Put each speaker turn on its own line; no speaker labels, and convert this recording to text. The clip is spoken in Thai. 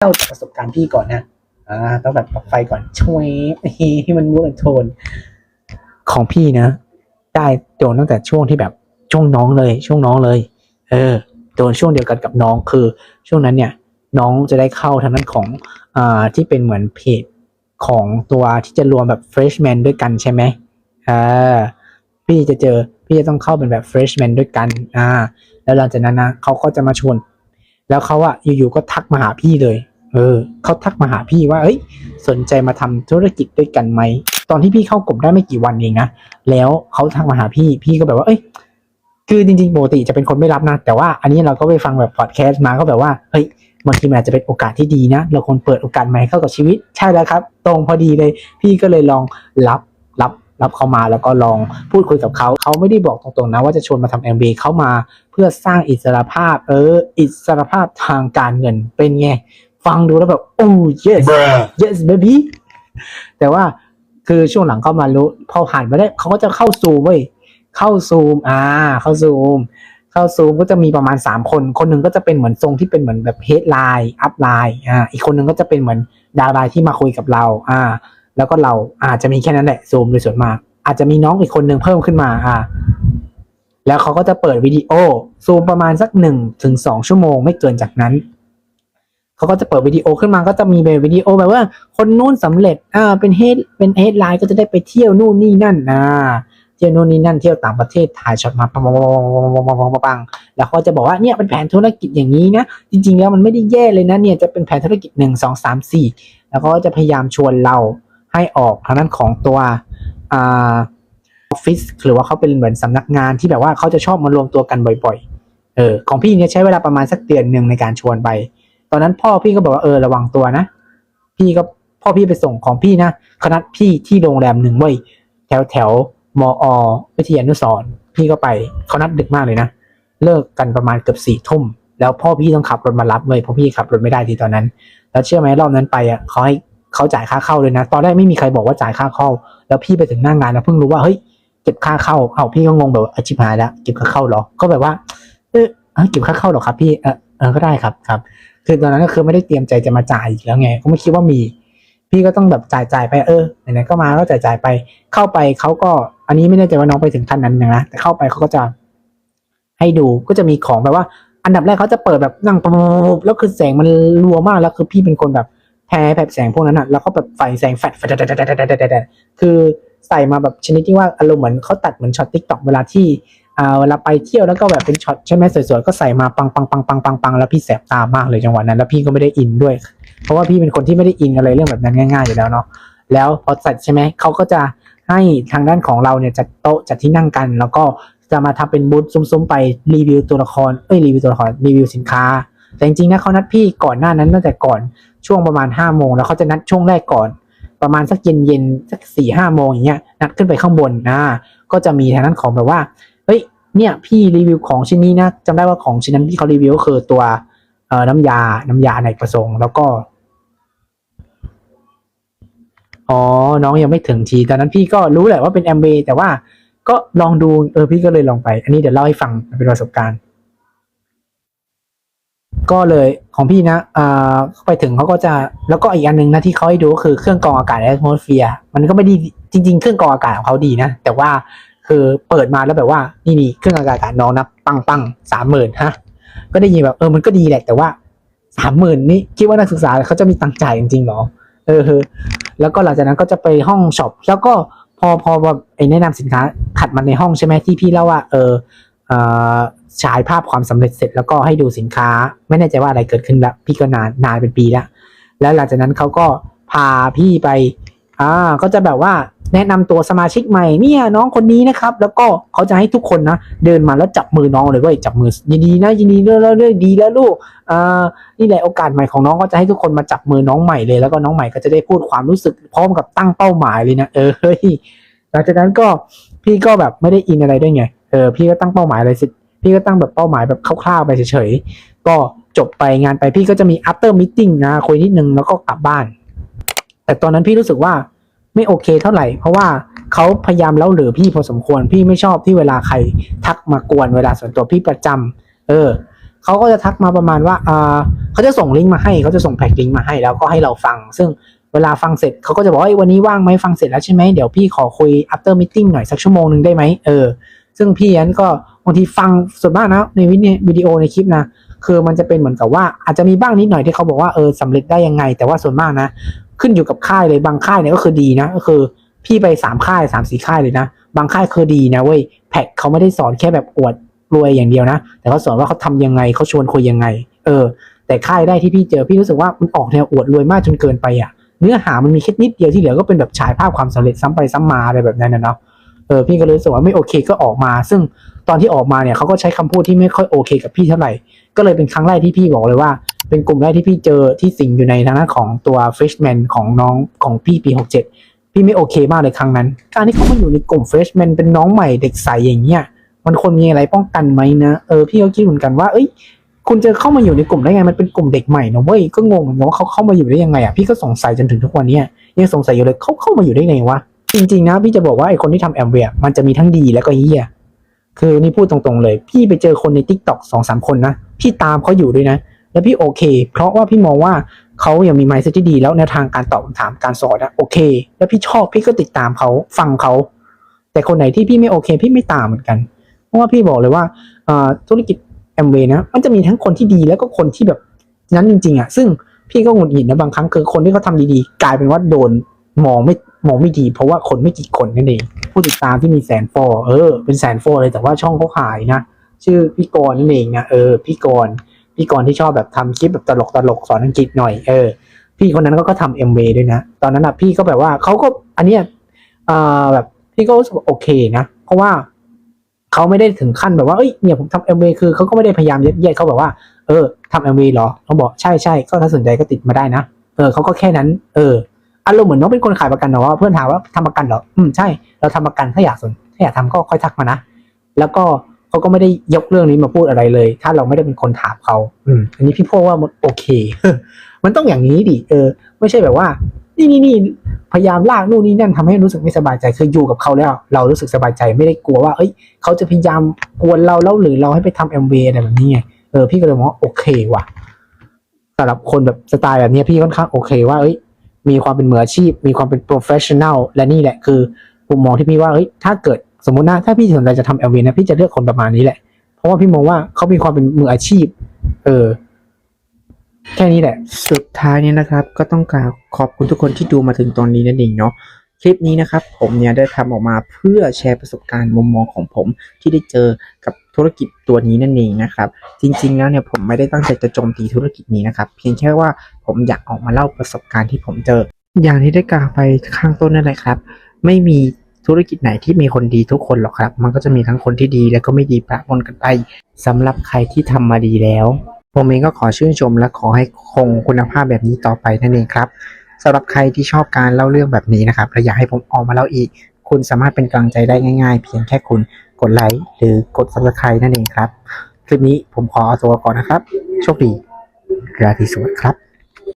เล่าประสบการณ์พี่ก่อนนะ อ่า ต้องแบบปรับไฟก่อนช่วยให้มันมูดโทน ของพี่นะ ได้โดนตั้งแต่ช่วงที่แบบช่วงน้องเลย ช่วงน้องเลย เออ โดนช่วงเดียวกันกับน้องคือ ช่วงนั้นเนี่ย น้องจะได้เข้าทางนั้นของ อ่า ที่เป็นเหมือนเพจของตัวที่จะรวมแบบ freshman ด้วยกันใช่ไหมอ่า พี่จะเจอ พี่จะต้องเข้าเป็นแบบ freshman ด้วยกัน อ่า แล้วหลังจากนั้นนะเขาก็จะมาชวน แล้วเขาอะอยู่ๆก็ทักมาหาพี่เลย เออเขาทักมาหาพี่ว่าเฮ้ย สนใจมาทำธุรกิจด้วยกันไหมตอนที่พี่เข้ากลุ่มได้ไม่กี่วันเองนะแล้วเขาทักมาหาพี่พี่ก็แบบว่า เอ้ย คือจริงๆปกติจะเป็นคนไม่รับนะ แต่ว่าอันนี้เราก็ไปฟังแบบพอดแคสต์มาก็แบบว่าเฮ้ยบางทีมันอาจจะเป็นโอกาสที่ดีนะ เราควรเปิดโอกาสใหม่เข้ากับชีวิตใช่แล้วครับ ตรงพอดีเลย พี่ก็เลยลองรับรับรับเขามาแล้วก็ลองพูดคุยกับเขาเขาไม่ได้บอกตรงๆนะว่าจะชวนมาทำ MBA เขามา เพื่อสร้างอิสรภาพ เออ อิสรภาพทางการเงินเป็นไง ฟังดูแล้วแบบโอ้ yes yes baby แต่ว่าคือช่วงหลังก็มารู้พอผ่านมาได้เขาก็จะเข้าซูมเว้ยเข้าซูม อ่า เข้าซูม เข้าซูมก็จะมีประมาณสามคน คนหนึ่งก็จะเป็นเหมือนทรงที่เป็นเหมือนแบบเฮดไลน์อัพไลน์อ่าอีกคนหนึ่งก็จะเป็นเหมือนดาวไลน์ที่มาคุยกับเรา อ่า แล้วก็เราอาจจะมีแค่นั้นแหละซูมโดยส่วนมาก อาจจะมีน้องอีกคนหนึ่งเพิ่มขึ้นมาอ่าแล้วเขาก็จะเปิดวิดีโอซูมประมาณสักหนึ่งถึงสองชั่วโมงไม่เกินจากนั้น เขาก็จะเปิดวิดีโอขึ้นมาก็จะมีแบบวิดีโอแบบว่า คนนู้นสำเร็จอ่าเป็นเฮดเป็นเฮดไลน์ก็จะได้ไปเที่ยวนู่นนี่นั่นนะเที่ยวนู่นนี่นั่นเที่ยวต่างประเทศถ่ายช็อตมาปังปังปังปังปังปังปังแล้วเขาจะบอกว่าเนี่ยเป็นแผนธุรกิจอย่างนี้นะ จริงๆแล้วมันไม่ได้แย่เลยนะเนี่ยจะเป็นแผนธุรกิจหนึ่งสองสามสี่แล้วก็จะพยายามชวนเราให้ออกทางนั้นของตัวอ่าออฟฟิศหรือว่าเขาเป็นเหมือนสำนักงานที่แบบว่าเขาจะชอบมารวมตัวกันบ่อย ๆ เออของพี่เนี่ยใช้เวลาประมาณสักเดือนหนึ่งในการชวนไป ตอนนั้นพ่อพี่ก็บอกว่าเออระวังตัวนะ พี่ก็พ่อพี่ไปส่งของพี่นะเขานัดพี่ที่โรงแรมหนึ่งเว้ยแถวแถวมอวิทยานุสรพี่ก็ไปเขานัดดึกมากเลยนะ เลิกกันประมาณเกือบสี่ทุ่ม แล้วพ่อพี่ต้องขับรถมารับเว้ยเพราะพี่ขับรถไม่ได้ทีตอนนั้น แล้วเชื่อไหมรอบนั้นไปอะเขาให้เขาจ่ายค่าเข้าเลยนะ ตอนแรกไม่มีใครบอกว่าจ่ายค่าเข้า แล้วพี่ไปถึงหน้างานแล้วเพิ่งรู้ว่าเฮ้ยเก็บค่าเข้าเอ้าพี่ก็งงแบบอาชิบหายแล้วเก็บค่าเข้าหรอ ก็แบบว่า เออเก็บค่าเข้าหรอครับ พี่เออเออก็ได้ครับครับ คือตอนนั้นก็คือไม่ได้เตรียมใจจะมาจ่ายอีกแล้วไงก็ไม่คิดว่ามี พี่ก็ต้องแบบจ่ายจ่ายไปเออไหนๆก็มาก็จ่ายจ่ายไป เข้าไปเขาก็อันนี้ไม่แน่ใจว่าน้องไปถึงขั้นนั้นนะแต่เข้าไปเขาก็จะให้ดูก็จะมีของแบบว่า อันดับแรกเขาจะเปิดแบบนั่งปุ๊บแล้วคือแสงมันรัวมากแล้วคือพี่เป็นคนแบบแพ้แบบแสงพวกนั้นอะแล้วก็แบบไฟแสงแฟลชแฟลชแฟลชแฟลชแฟลชแฟลชคือใส่มาแบบชนิดที่ว่าอารมณ์เหมือนเขาตัดเหมือนช็อตทิกตอกเวลาที่ อ่าเวลาไปเที่ยวแล้วก็แบบเป็นช็อตใช่ไหมสวยๆก็ใส่มาปังปังปังปังปังปังแล้วพี่แสบตามากเลยจังหวะนั้น แล้วพี่ก็ไม่ได้อินด้วย เพราะว่าพี่เป็นคนที่ไม่ได้อินอะไรเรื่องแบบนั้นง่าย ๆ อยู่แล้วเนาะแล้วพอเสร็จใช่ไหมเขาก็จะให้ทางด้านของเราเนี่ยจัดโต๊ะจัดที่นั่งกัน แล้วก็จะมาทำเป็นบูธซุ้มๆไปรีวิวตัวละครเอ้ยรีวิวตัวละครรีวิวสินค้า แต่จริงๆนะเขานัดพี่ก่อนหน้านั้นตั้งแต่ก่อนช่วงประมาณห้าโมงแล้วเขาจะนัดช่วงแรกก่อน ประมาณสักเย็นเย็นๆสักสี่ห้าโมงอย่างเงี้ยนัดขึ้นไปข้างบนนะก็จะมีทางด้านของแบบว่า เนี่ยพี่รีวิวของชิ้นนี้นะจำได้ว่าของชิ้นนั้นที่เขารีวิวก็คือตัวเอ่อน้ำยา น้ำยาอเนประสงค์แล้วก็ อ๋อ น้องยังไม่ถึงทีตอนนั้นพี่ก็รู้แหละว่าเป็นแอมเบแต่ว่าก็ลองดูเออพี่ก็เลยลองไป อันนี้เดี๋ยวเล่าให้ฟังเป็นประสบการณ์ ก็เลยของพี่นะอ่าไปถึงเขาก็จะแล้วก็อีกอันหนึ่งนะที่เขาให้ดูก็คือเครื่องกรองอากาศ atmosphere มันก็ไม่ดีจริง ๆ เครื่องกรองอากาศของเขาดีนะแต่ว่า คือเปิดมาแล้วแบบว่านี่นี่เครื่องอากาศน้องนะปังปังสามหมื่นฮะก็ได้ยินแบบเออมันก็ดีแหละแต่ว่าสามหมื่นนี่คิดว่านักศึกษาเขาจะมีตังค์จ่ายจริงๆหรอเออแล้วก็หลังจากนั้นก็จะไปห้องช็อปแล้วก็พอพอแบบไอ้แนะนำสินค้าขัดมันในห้องใช่ไหมที่พี่เล่าว่าเออเออฉายภาพความสำเร็จเสร็จแล้วก็ให้ดูสินค้า ไม่แน่ใจว่าอะไรเกิดขึ้นแล้วพี่ก็นานนานเป็นปีแล้วแล้วหลังจากนั้นเขาก็พาพี่ไปอ่าก็จะแบบว่า แนะนำตัวสมาชิกใหม่เนี่ยน้องคนนี้นะครับ แล้วก็เขาจะให้ทุกคนนะเดินมาแล้วจับมือน้องเลยว้ยจับมือยินดีนะยินดีเรื่อยๆเรื่อยๆดีแล้วลูกอ่านี่แหละโอกาสใหม่ของน้องก็จะให้ทุกคนมาจับมือน้องใหม่เลยแล้วก็น้องใหม่ก็จะได้พูดความรู้สึกพร้อมกับตั้งเป้าหมายเลยนะเออเฮ้ยหลังจากนั้นก็พี่ก็แบบไม่ได้อินอะไรด้วยไงเออพี่ก็ตั้งเป้าหมายอะไรสิพี่ก็ตั้งแบบเป้าหมายแบบคร่าวๆไปเฉยๆก็จบไปงานไปพี่ก็จะมี after meeting นะคุยนิดนึงแล้วก็กลับบ้าน แต่ตอนนั้นพี่รู้สึกว่า ไม่โอเคเท่าไหร่ เพราะว่าเขาพยายามเล่าหรือพี่พอสมควร พี่ไม่ชอบที่เวลาใครทักมากวนเวลาส่วนตัวพี่ประจำเออเขาก็จะทักมาประมาณว่าอ่าเขาจะส่งลิงก์มาให้เขาจะส่งแพ็กลิงก์มาให้แล้วก็ให้เราฟัง ซึ่งเวลาฟังเสร็จเขาก็จะบอกว่าวันนี้ว่างไหมฟังเสร็จแล้วใช่ไหมเดี๋ยวพี่ขอคุย after meeting หน่อยสักชั่วโมงหนึ่งได้ไหมเออซึ่งพี่นั้นก็บางทีฟังส่วนมากนะในวิดีวิดีโอในคลิปนะคือมันจะเป็นเหมือนกับว่าอาจจะมีบ้างนิดหน่อยที่เขาบอกว่าเออสำเร็จได้ยังไง แต่ว่าส่วนมากนะ ขึ้นอยู่กับค่ายเลยบางค่ายเนี่ยก็คือดีนะ ก็คือพี่ไปสามค่ายสามสี่ค่ายเลยนะ บางค่ายคือดีนะเว้ยแพ็คเขาไม่ได้สอนแค่แบบอวดรวยอย่างเดียวนะ แต่เขาสอนว่าเขาทำยังไงเขาชวนคุยยังไง เออ แต่ค่ายได้ที่พี่เจอพี่รู้สึกว่ามันออกแนวอวดรวยมากจนเกินไปอะ เนื้อหามันมีแค่นิดเดียวที่เหลือก็เป็นแบบฉายภาพความสำเร็จซ้ำไปซ้ำมาอะไรแบบนั้นนะเนาะเออพี่ก็เลยรู้สึกว่าไม่โอเคก็ออกมา ซึ่งตอนที่ออกมาเนี่ยเขาก็ใช้คำพูดที่ไม่ค่อยโอเค กับพี่เท่าไหร่ ก็เลยเป็นครั้งแรกที่พี่บอกเลยว่า เป็นกลุ่มแรกที่พี่เจอที่สิงอยู่ในทางด้านของตัว freshman ของน้องของพี่ปี 67 พี่ไม่โอเคมากเลยครั้งนั้น การที่เขามาอยู่ในกลุ่ม freshman เป็นน้องใหม่เด็กใสอย่างเงี้ยมันควรมีอะไรป้องกันไหมนะเออพี่ก็คิดเหมือนกันว่าเอ้ยคุณจะเข้ามาอยู่ในกลุ่มได้ไง มันเป็นกลุ่มเด็กใหม่นะเว้ย ก็งงเหมือนกันว่าเขาเข้ามาอยู่ได้ยังไงอะ พี่ก็สงสัยจนถึงทุกวันนี้ยังสงสัยอยู่เลยเขาเข้ามาอยู่ได้ไงวะ จริงๆนะ พี่จะบอกว่าไอคนที่ทำแอมเวียมันจะมีทั้งดีและก็เฮียคือนี่พูดตรงๆเลย พี่ไปเจอคนใน t ิ k t o k สองสามคนนะ พี่ตามเขาอยู่ด้วยนะ แล้วพี่โอเค เพราะว่าพี่มองว่าเขายังมี mindset ที่ดี แล้วแนวทางการตอบคำถามการสอนอะโอเค แล้วพี่ชอบพี่ก็ติดตามเขาฟังเขาแต่คนไหนที่พี่ไม่โอเค พี่ไม่ตามเหมือนกัน เพราะว่าพี่บอกเลยว่าธุรกิจแอมเวย์นะมันจะมีทั้งคนที่ดีแล้วก็คนที่แบบนั้นจริงๆอะซึ่งพี่ก็หงุดหงิดนะบางครั้งคือคนที่เขาทำดีๆ กลายเป็นว่าโดนมองไม่มองไม่ดี เพราะว่าคนไม่กี่คนนั่นเองผู้ติดตามที่มีแสนฟอเออเป็นแสนฟอเลยแต่ว่าช่องเขาขายนะ ชื่อพี่กรณ์นั่นเองนะเออพี่กรณ์พี่กรณ์ที่ชอบแบบทำคลิปแบบตลกตลกๆสอนอังกฤษหน่อยเออพี่คนนั้นก็ก็ทำเอ็มวีด้วยนะ ตอนนั้นอะพี่ก็แบบว่าเขาก็อันเนี้ยอ่าแบบพี่ก็รู้สึกโอเคนะ เพราะว่าเขาไม่ได้ถึงขั้นแบบว่าเอ้ยเนี่ยผมทำเอ็มวีคือเขาก็ไม่ได้พยายามยัดเยียดเขาแบบว่า เออทำเอ็มวเหรอเขาบอกใช่ใช่ก็ถ้าสนใจก็ติดมาได้นะเออเขาก็แค่นั้น เอออารมณ์เหมือนน้องเป็นคนขายประกันเนาะว่าเพื่อนถามว่าทำประกันเหรออืมใช่ เราทำประกันถ้าอยากสนถ้าอยากทำก็ค่อยทักมานะแล้วก็ เขาก็ไม่ได้ยกเรื่องนี้มาพูดอะไรเลย ถ้าเราไม่ได้เป็นคนถามเขาอืมอันนี้พี่พูดว่ามันโอเค มันต้องอย่างนี้ดิเออ ไม่ใช่แบบว่า นี่นี่นี่พยายามลากนู่นนี่นั่นทำให้รู้สึกไม่สบายใจคืออยู่กับเขาแล้ว เรารู้สึกสบายใจไม่ได้กลัวว่า เอ้ยเขาจะพยายามกวนเราแล้วหรือเราให้ไปทำเอ็มวีอะไรแบบนี้ไงเออพี่ก็เลยมองว่าโอเคว่ะสำหรับคนแบบสไตล์แบบนี้พี่ค่อนข้างโอเคว่าเอ้ยมีความเป็นมืออาชีพ มีความเป็นโปรเฟชชั่นแนลและนี่แหละคือมุมมองที่พี่ว่าเฮ้ยถ้าเกิด สมมตินะถ้าพี่สนใจจะทำเอลวีนะพี่จะเลือกคนประมาณนี้แหละ เพราะว่าพี่มองว่าเขามีความเป็นมืออาชีพ เออ แค่นี้แหละ
สุดท้ายนี้นะครับ ก็ต้องกราบขอบคุณทุกคนที่ดูมาถึงตอนนี้นั่นเองเนาะคลิปนี้นะครับ ผมเนี่ยได้ทำออกมาเพื่อแชร์ประสบการณ์มุมมองของผมที่ได้เจอกับธุรกิจตัวนี้นั่นเองนะครับ จริง ๆ แล้วเนี่ยผมไม่ได้ตั้งใจจะโจมตีธุรกิจนี้นะครับ เพียงแค่ว่าผมอยากออกมาเล่าประสบการณ์ที่ผมเจอ อย่างที่ได้กล่าวไปข้างต้นนั่นแหละครับ ไม่มี ธุรกิจไหนที่มีคนดีทุกคนหรอกครับ มันก็จะมีทั้งคนที่ดีและก็ไม่ดีปะปนกันไปสำหรับใครที่ทำมาดีแล้วผมเองก็ขอชื่นชมและขอให้คงคุณภาพแบบนี้ต่อไปนั่นเองครับสำหรับใครที่ชอบการเล่าเรื่องแบบนี้นะครับและอยากให้ผมออกมาเล่าอีก คุณสามารถเป็นกำลังใจได้ง่ายๆ เพียงแค่คุณกดไลค์หรือกด subscribe นั่นเองครับ คลิปนี้ผมขอเอาตัวก่อนนะครับ โชคดีราตรีสวัสดิ์ครับ